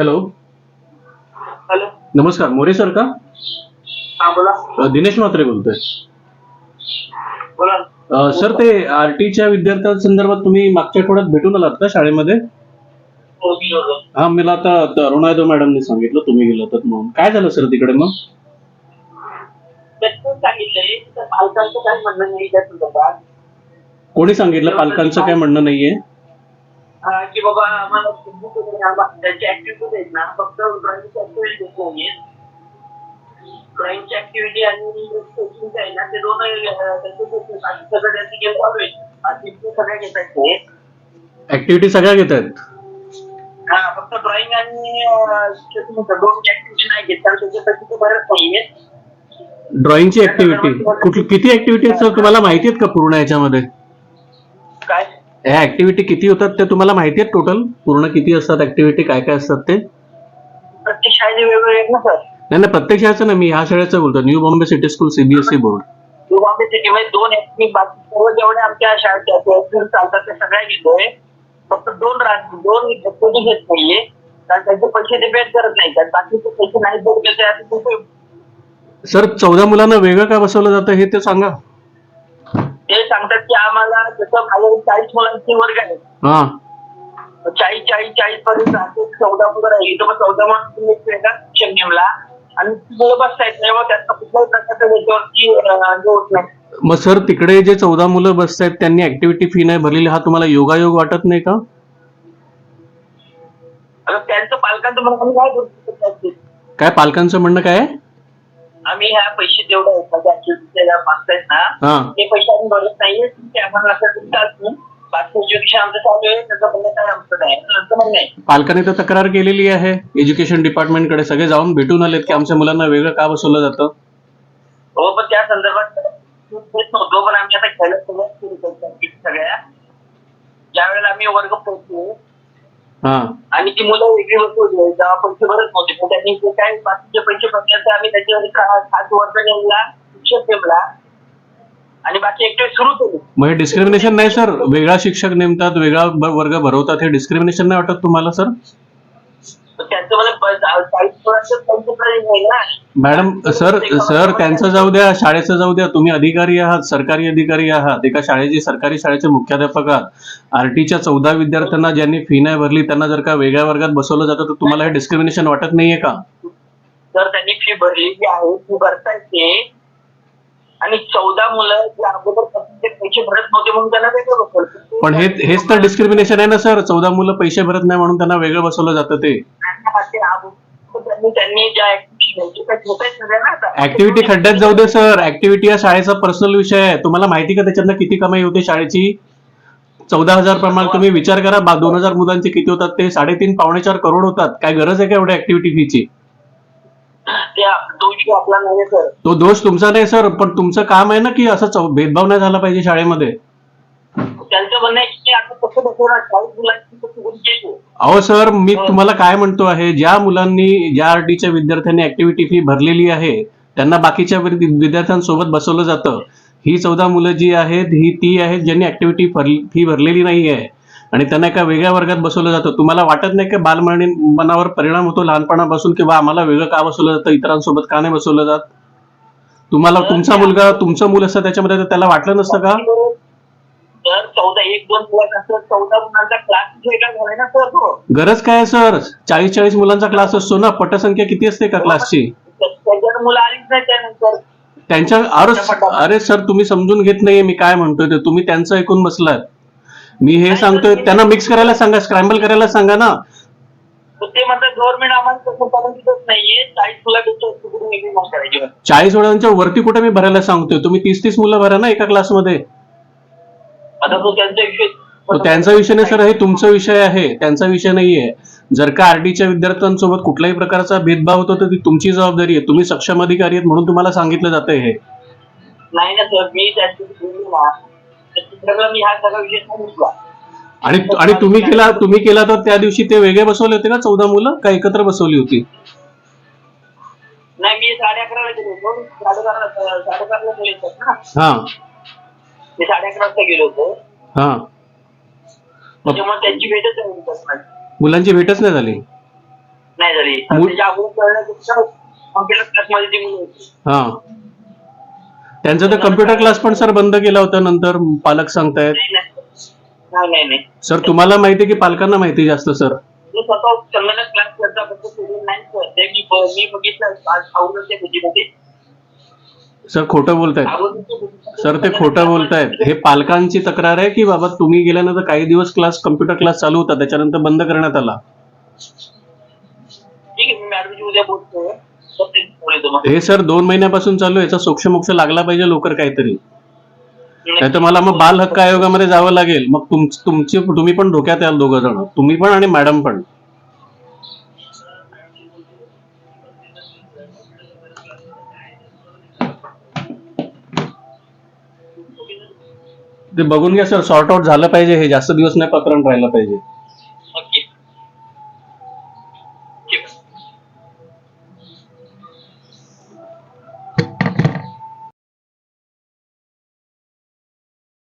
Hello hello नमस्कार More sir का? हा बोला. दिनेश म्हात्रे बोलतोय. बोला. अ, सर ते आरटीच्या विद्यार्थ्यांसंदर्भात तुम्ही मागच्या आठवड्यात भेटून आलात का शाळेमध्ये? हो, मी बोलतो. हा मला आता अरुणायदो मॅडमने सांगितलं तुम्ही गेला होतात म्हणून काय झालं सर तिकडे मग? त्यातून सांगितलंय तर पालकांचं काय म्हणणं नाही त्या संदर्भात. कोणी सांगितलं पालकांचं काय म्हणणं नाहीये? की बाबा आम्हाला वगैरे आम्हा- त्यांची ऍक्टिव्हिटीज आहेत ना फक्त ड्रॉइंगची ऍक्टिव्हिटी नाहीये ड्रॉइंगची ऍक्टिव्हिटी आणि कोचिंग आहे ना ते दोन अं, त्यांचे coaching बाकी सगळं त्यांचे गेम चालू आहेत. सगळ्या घेतात ते ऍक्टिव्हिटी सगळ्या घेत आहेत? हा फक्त ड्रॉइंग आणि दोन ऍक्टिव्हिटी नाही घेत. कारण त्याच्यासाठी ते बरंच नाहीये. ड्रॉइंगची ऍक्टिव्हिटी कुठली किती ऍक्टिव्हिटी आहेत सर? तुम्हाला माहिती आहेत का पूर्ण याच्यामध्ये? ह्या ऍक्टिव्हिटी किती होतात ते तुम्हाला माहिती आहेत टोटल पूर्ण किती असतात ऍक्टिव्हिटी काय काय असतात ते? प्रत्येक शाळेचे वेगवेगळे आहेत ना सर. नाही नाही प्रत्येक शाळेचं ना मी ह्या शाळेचं बोलतो New Bombay City School CBSE board Bombay सिटीमध्ये दोन बाकी सर्व जेवढ्या आमच्या ऍक्टिव्ह चालतात ते सगळ्या घेतोय फक्त दोन राज्य दोन ऍक्टिव्हिटी घेत नाहीये. कारण त्याचे पैसे ते पेड करत नाही कारण बाकीचे पैसे नाही सर चौदा मुलांना वेगळं का बसवलं जातं हे ते सांगा. ते सांगतात की आम्हाला जसं माझ्या चाळीस मुलांचे वर्ग आहेत हा. चाळीस चाळीस चाळीस पर्यंत राहते. चौदा मुलं राहिली तर मग चौदा मुलं तुम्ही एक शिक्षण नेमला. आणि मुलं बसतायत तेव्हा त्याचा कुठल्याही अं, हे होत नाही. मग सर तिकडे जे चौदा मुलं बसत आहेत त्यांनी ऍक्टिव्हिटी फी नाही भरलेली. हा तुम्हाला योगायोग वाटत नाही का? आता त्यांचं पालकांचं म्हणून आम्ही काय करू शकत नाही. काय पालकांचं म्हणणं काय आहे? आम्ही ह्या पैसे जेवढे आहेत माझ्या ऍक्टिव्हिटीचे मागतायत ना हा. ते पैसे आम्ही भरत नाहीये ते आम्हाला असं चालत नाही बाकी एज्युकेशन आमचं चालू आहे त्याचं म्हणणं काय आमचं नाही. नंतर म्हणणं नाही पालकांनी तर तक्रार केलेली आहे. एज्युकेशन डिपार्टमेंटकडे सगळे जाऊन भेटून आलेत की आमच्या मुलांना वेगळं का बसवलं जातं? हो पण त्या संदर्भात नव्हतो पण आम्ही आता घ्यायला सुरुवात केली सगळ्या. ज्या वेळेला आम्ही वर्ग पोहोचलो आणि ती मुलं वेगळी बसवली तेव्हा पैसे भरत नव्हते. पण त्यांनी जे काय बाकीचे पैसे भरण्याचा आम्ही त्याच्यावर सात वर्ष नेमला शिक्षक नेमला. आणि बाकी एकटे सुरू केले. हे डिस्क्रिमिनेशन नाही सर वेगळा शिक्षक नेमतात वेगळा वर्ग भरवतात हे डिस्क्रिमिनेशन नाही वाटत तुम्हाला सर त्यांचं मला मॅडम सर सर त्यांचं जाऊ द्या शाळेचं जाऊ द्या. तुम्ही अधिकारी आहात सरकारी अधिकारी आहात. एका शाळेचे सरकारी शाळेचे मुख्याध्यापक आहात. आरटीच्या चौदा विद्यार्थ्यांना ज्यांनी फी नाही भरली त्यांना जर का वेगळ्या वर्गात बसवलं जातं तर तुम्हाला हे डिस्क्रिमिनेशन वाटत नाहीये का? तर त्यांनी फी भरलेली आहे ती भरतायत ते. आणि चौदा मुलं जे अगोदर पैसे भरत नव्हते म्हणून त्यांना वेगळं बसवलं. पण हे हेच तर डिस्क्रिमिनेशन आहे ना सर. चौदा मुलं पैसे भरत नाही म्हणून त्यांना वेगळं बसवलं जातं ते. ऍक्टिव्हिटी खड्ड्यात जाऊ दे सर ऍक्टिव्हिटी हा शाळेचा पर्सनल विषय आहे. तुम्हाला माहिती का त्याच्यातनं किती कमाई होते? शाळेची चौदा हजार प्रमाणे तुम्ही विचार करा. बा दोन हजार मुलांचे किती होतात? ते साडेतीन पावणे चार करोड होतात. काय गरज आहे का एवढ्या ऍक्टिव्हिटी फीची ते दोष तुमचा नाही सर पण तुमचं काम आहे ना की असं भेदभाव नाही झाला पाहिजे शाळेमध्ये? त्यांचं म्हणणं आहे की आता कसं बसवणार? चाळीस मुलांची कशी गुंतवणूक आहे? अहो सर मी तुम्हाला काय म्हणतो आहे? ज्या मुलांनी ज्या आरटीच्या विद्यार्थ्यांनी ऍक्टिव्हिटी फी भरलेली आहे त्यांना बाकीच्या विद- विद्यार्थ्यांसोबत बसवलं जातं. ही चौदा मुलं जी आहेत ही ती आहेत ज्यांनी ऍक्टिव्हिटी फी भरलेली नाही आहे. आणि त्यांना एका वेगळ्या वर्गात बसवलं जातं. तुम्हाला वाटत नाही की बालमरणी मनावर परिणाम होतो लहानपणापासून किंवा आम्हाला वेगळं का बसवलं जातं? इतरांसोबत का नाही बसवलं जात? तुम्हाला तुमचा मुलगा तुमचं मुलं असतं त्याच्यामध्ये त्याला वाटलं नसतं का? तर चौदा एक दोन मुलांचा चौदा मुलांचा क्लास वेगळा झालाय ना सर तो गरज काय आहे सर? चाळीस चाळीस मुलांचा क्लास असतो ना पटसंख्या किती असते का क्लासची त्याच्यात मुलं आलीच नाही त्यानंतर. त्यांच्या अरे अरे सर तुम्ही समजून घेत नाहीये मी काय म्हणतोय ते. तुम्ही त्यांचं ऐकून बसलात मी हे सांगतोय त्यांना मिक्स करायला सांगा स्क्रॅम्बल करायला सांगा ना. ते म्हणतात गव्हर्नमेंट आम्हाला नाहीये. चाळीस चाळीस मुलांच्या वरती कुठे मी भरायला सांगतोय? तुम्ही तीस तीस मुलं भरा ना एका क्लासमध्ये आता तो त्यांचा विषय तो त्यांचा विषय नाही सर हे तुमचा विषय आहे. त्यांचा विषय नाहीये जर का आरटीच्या विद्यार्थ्यांसोबत कुठल्याही प्रकारचा भेदभाव होतो तर ती तुमची जबाबदारी आहे. तुम्ही सक्षम अधिकारी आहेत म्हणून तुम्हाला सांगितलं जातंय हे. नाही ना सर मी ना सगळं मी हा सगळा विषय सांगितला आणि आणि तुम्ही केला तुम्ही केला तर त्या दिवशी ते वेगळे बसवले होते का चौदा मुलं? का एकत्र बसवली होती? नाही मी साडे अकराला गेले होते ना. हा. मी साडे अकरा वाजता गेलो होतो. हा. त्याच्यामुळे त्यांची भेटच झाली नाही. मुलांची भेटच नाही झाली? नाही झाली. मु- त्याच्या अगोदर कळण्यापेक्षा कॉम्प्युटर क्लासमध्ये ती मुलं होती. हा. त्यांचा तर कम्प्युटर क्लास पण सर बंद केला होता नंतर पालक सांगतायत. नाही नाही. नाही नाही नाही. सर तुम्हाला माहिती की पालकांना माहिती जास्त सर मी स्वतः संगणक क्लास करता फक्त नाही सर ते मी ब- मी बघितलं आज सर खोटं बोलतायत. सर ते खोटं बोलतायत. हे पालकांची तक्रार आहे की बाबा तुम्ही गेल्यानंतर काही दिवस क्लास कम्प्युटर क्लास चालू होता त्याच्यानंतर बंद करण्यात आला? हे सर दोन महिन्यापासून चालू आहे. याचा सोक्षमोक्ष लागला पाहिजे लवकर काहीतरी. नाही तर मला मग बाल हक्क आयोगामध्ये जावं लागेल. मग तुम तुमची तुम्ही पण धोक्यात याल दोघं जण. तुम्ही पण आणि मॅडम पण. ते बघून घ्या सर सॉर्ट आउट झालं पाहिजे हे जास्त दिवस नाही प्रकरण राहिलं पाहिजे.